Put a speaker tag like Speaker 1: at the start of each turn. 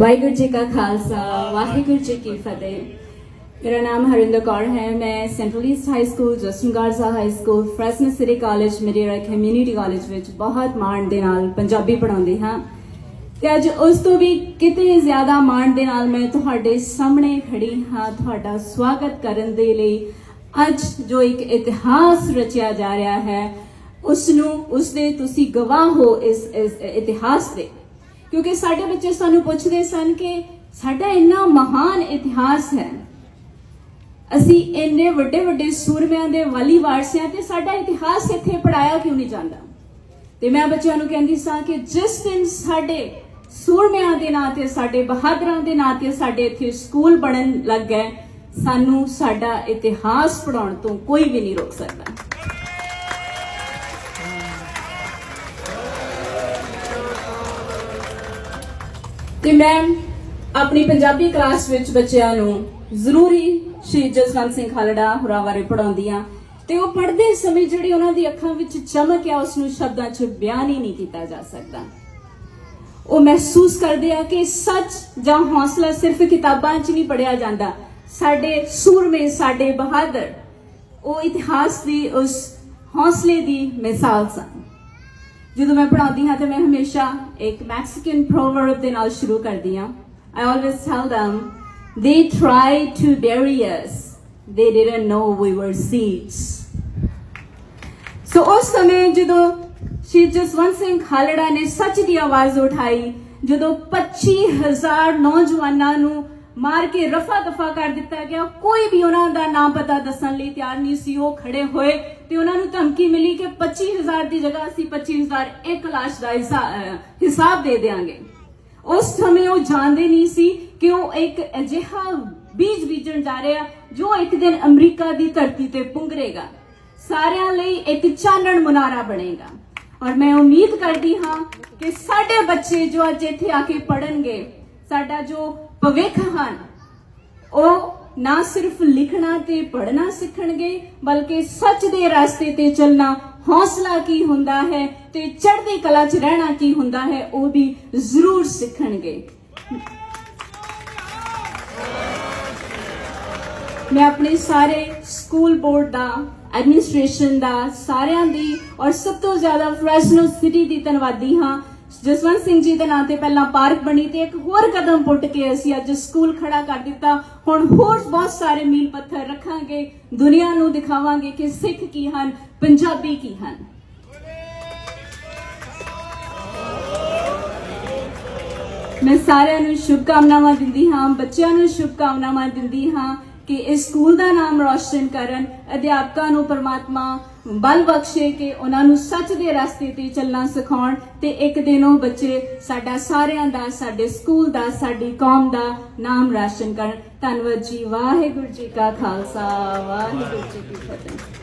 Speaker 1: ਵਾਹਿਗੁਰੂ ਜੀ ਕਾ ਖਾਲਸਾ, ਵਾਹਿਗੁਰੂ ਜੀ ਕੀ ਫਤਿਹ। ਮੇਰਾ ਨਾਮ ਹਰਿੰਦਰ ਕੌਰ ਹੈ, ਮੈਂ central east high school Justin Garza high school Fresno city college media community college ਵਿੱਚ ਬਹੁਤ ਮਾਣ ਦੇ ਨਾਲ ਪੰਜਾਬੀ ਪੜ੍ਹਾਉਂਦੀ ਹਾਂ। ਤੇ ਅੱਜ ਉਸ ਤੋਂ ਵੀ ਕਿਤੇ ਜ਼ਿਆਦਾ ਮਾਣ ਦੇ ਨਾਲ ਮੈਂ ਤੁਹਾਡੇ ਸਾਹਮਣੇ ਖੜੀ ਹਾਂ, ਤੁਹਾਡਾ ਸਵਾਗਤ ਕਰਨ ਦੇ ਲਈ। ਅੱਜ ਜੋ ਇੱਕ ਇਤਿਹਾਸ ਰਚਿਆ ਜਾ ਰਿਹਾ ਹੈ ਉਸ ਨੂੰ ਉਸ ਦੇ ਤੁਸੀਂ ਗਵਾਹ ਹੋ ਇਸ ਇਸ ਇਤਿਹਾਸ ਦੇ ਕਿਉਂਕਿ ਸਾਡੇ ਬੱਚੇ ਸਾਨੂੰ ਪੁੱਛਦੇ ਸਨ ਕਿ ਸਾਡਾ ਇੰਨਾ ਮਹਾਨ ਇਤਿਹਾਸ ਹੈ। ਅਸੀਂ ਇੰਨੇ ਵੱਡੇ ਵੱਡੇ ਸੂਰਮਿਆਂ ਦੇ ਵਾਲੀ ਵਾਰਸਿਆਂ ਤੇ ਸਾਡਾ ਇਤਿਹਾਸ ਇੱਥੇ ਪੜਾਇਆ ਕਿਉਂ ਨਹੀਂ ਜਾਂਦਾ? ਤੇ ਮੈਂ ਬੱਚਿਆਂ ਨੂੰ ਕਹਿੰਦੀ ਸਾਂ ਕਿ ਜਿਸ ਦਿਨ ਸਾਡੇ ਸੂਰਮਿਆਂ ਦੇ ਨਾਂ ਤੇ, ਸਾਡੇ ਬਹਾਦਰਾਂ ਦੇ ਨਾਂ ਤੇ ਸਾਡੇ ਇੱਥੇ ਸਕੂਲ ਬਣਨ ਲੱਗ ਗਏ, ਸਾਨੂੰ ਸਾਡਾ ਇਤਿਹਾਸ ਪੜਾਉਣ ਤੋਂ ਕੋਈ ਵੀ ਨਹੀਂ ਰੋਕ ਸਕਦਾ। ਤੇ ਮੈਂ ਆਪਣੀ ਪੰਜਾਬੀ ਕਲਾਸ ਵਿੱਚ ਬੱਚਿਆਂ ਨੂੰ ਜ਼ਰੂਰੀ ਸ਼ਹੀਦ ਜਸਵੰਤ ਸਿੰਘ ਖਾਲੜਾ ਹੋਰਾਂ ਬਾਰੇ ਪੜਾਉਂਦੀ ਆ ਤੇ ਉਹ ਪੜ੍ਹਦੇ ਸਮੇਂ ਜਿਹੜੀ ਉਹਨਾਂ ਦੀ ਅੱਖਾਂ ਵਿੱਚ ਚਮਕ ਆ ਉਸ ਨੂੰ ਸ਼ਬਦਾਂ 'ਚ ਬਿਆਨ ਹੀ ਨਹੀਂ ਕੀਤਾ ਜਾ ਸਕਦਾ। ਉਹ ਮਹਿਸੂਸ ਕਰਦੇ ਆ ਕਿ ਸੱਚ ਜਾਂ ਹੌਸਲਾ ਸਿਰਫ ਕਿਤਾਬਾਂ 'ਚ ਨਹੀਂ ਪੜਿਆ ਜਾਂਦਾ। ਸਾਡੇ ਸੂਰਮੇ, ਸਾਡੇ ਬਹਾਦਰ, ਉਹ ਇਤਿਹਾਸ ਦੀ, ਉਸ ਹੌਸਲੇ ਦੀ ਮਿਸਾਲ ਸਨ। ਜਦੋਂ ਮੈਂ ਪੜ੍ਹਾਉਂਦੀ ਹਾਂ ਤੇ ਮੈਂ ਹਮੇਸ਼ਾ ਇੱਕ ਮੈਕਸੀਕਨ ਪ੍ਰੋਵਰਬ ਦੇ ਨਾਲ ਸ਼ੁਰੂ ਕਰਦੀ ਹਾਂ। I always tell them, they tried to bury us. They didn't know we were seeds. So ਉਸ ਸਮੇਂ ਜਦੋਂ ਸ਼੍ਰੀ ਜਸਵੰਤ ਸਿੰਘ ਖਾਲੜਾ ਨੇ ਸੱਚ ਦੀ ਆਵਾਜ਼ ਉਠਾਈ, ਜਦੋਂ 25000 ਨੌਜਵਾਨਾਂ ਨੂੰ ਮਾਰ ਕੇ ਰਫਾ ਦਫਾ ਕਰ ਦਿੱਤਾ ਗਿਆ। ਕੋਈ ਵੀ ਉਹਨਾਂ ਦਾ ਨਾਮ ਪਤਾ ਦੱਸਣ ਲਈ ਤਿਆਰ ਨਹੀਂ ਸੀ। ਉਹ ਖੜੇ ਹੋਏ ਤੇ ਉਹਨਾਂ ਨੂੰ ਧਮਕੀ ਮਿਲੀ ਕਿ 25000 ਦੀ ਜਗ੍ਹਾ ਅਸੀਂ 25000 ਇੱਕ ਲਾਸ਼ ਦਾ ਹਿਸਾਬ ਦੇ ਦੇਾਂਗੇ ਉਸ ਸਮੇਂ ਉਹ ਜਾਣਦੇ ਨਹੀਂ ਸੀ ਕਿ ਉਹ ਇੱਕ ਅਜਿਹਾ ਬੀਜ ਬੀਜਣ ਜਾ ਰਿਹਾ ਜੋ ਇੱਕ ਦਿਨ ਅਮਰੀਕਾ ਦੀ ਧਰਤੀ ਤੇ ਪੁੰਗਰੇਗਾ। ਸਾਰਿਆਂ ਲਈ ਇੱਕ ਚਾਨਣ ਮੁਨਾਰਾ ਬਣੇਗਾ। ਔਰ ਮੈਂ ਉਮੀਦ ਕਰਦੀ ਹਾਂ ਕਿ ਸਾਡੇ ਬੱਚੇ ਜੋ ਅੱਜ ਇੱਥੇ ਆ ਕੇ ਪੜਨਗੇ ਸਾਡਾ ਜੋ ਭਵਿੱਖ ਹਨ। ਉਹ ਨਾ ਸਿਰਫ ਲਿਖਣਾ ਤੇ ਪੜ੍ਹਨਾ ਸਿੱਖਣਗੇ, ਬਲਕਿ ਸੱਚ ਦੇ ਰਸਤੇ ਤੇ ਚੱਲਣਾ ਹੌਸਲਾ ਕੀ ਹੁੰਦਾ ਹੈ ਤੇ ਚੜ੍ਹਦੀ ਕਲਾ 'ਚ ਰਹਿਣਾ ਕੀ ਹੁੰਦਾ ਹੈ, ਉਹ ਵੀ ਜ਼ਰੂਰ ਸਿੱਖਣਗੇ। ਮੈਂ ਆਪਣੇ ਸਾਰੇ ਸਕੂਲ ਬੋਰਡ ਦਾ, ਐਡਮਿਨਿਸਟ੍ਰੇਸ਼ਨ ਦਾ, ਸਾਰਿਆਂ ਦੀ ਔਰ ਸਭ ਤੋਂ ਜ਼ਿਆਦਾ ਫਰੈਸ਼ਨਲ ਸਿਟੀ ਦੀ ਧੰਨਵਾਦੀ ਹਾਂ। ਜਸਵੰਤ ਸਿੰਘ ਜੀ ਦੇ ਨਾਂ ਤੇ ਪਹਿਲਾਂ ਪਾਰਕ ਬਣੀ ਤੇ ਇੱਕ ਹੋਰ ਕਦਮ ਪੁੱਟ ਕੇ ਅਸੀਂ ਅੱਜ ਸਕੂਲ ਖੜਾ ਕਰ ਦਿੱਤਾ। ਹੁਣ ਹੋਰ ਬਹੁਤ ਸਾਰੇ ਮੀਲ ਪੱਥਰ ਰੱਖਾਂਗੇ। ਦੁਨੀਆ ਨੂੰ ਦਿਖਾਵਾਂਗੇ ਕਿ ਸਿੱਖ ਕੀ ਹਨ, ਪੰਜਾਬੀ ਕੀ ਹਨ। ਮੈਂ ਸਾਰਿਆਂ ਨੂੰ ਸ਼ੁਭਕਾਮਨਾਵਾਂ ਦਿੰਦੀ ਹਾਂ, ਬੱਚਿਆਂ ਨੂੰ ਸ਼ੁਭਕਾਮਨਾਵਾਂ ਦਿੰਦੀ ਹਾਂ। ਕਿ ਇਸ ਸਕੂਲ ਦਾ ਨਾਮ ਰੌਸ਼ਨ ਕਰਨ ਅਧਿਆਪਕਾਂ ਨੂੰ ਪਰਮਾਤਮਾ ਬਲ ਬਖਸ਼ੇ ਕਿ ਉਹਨਾਂ ਨੂੰ ਸੱਚ ਦੇ ਰਸਤੇ ਤੇ ਚੱਲਣਾ ਸਿਖਾਉਣ ਤੇ ਇੱਕ ਦਿਨ ਉਹ ਬੱਚੇ ਸਾਡਾ ਸਾਰਿਆਂ ਦਾ, ਸਾਡੇ ਸਕੂਲ ਦਾ, ਸਾਡੀ ਕੌਮ ਦਾ ਨਾਮ ਰੌਸ਼ਨ ਕਰਨ। ਧੰਨਵਾਦ ਜੀ। ਵਾਹਿਗੁਰੂ ਜੀ ਕਾ ਖਾਲਸਾ। ਵਾਹਿਗੁਰੂ ਜੀ ਕੀ ਫਤਿਹ।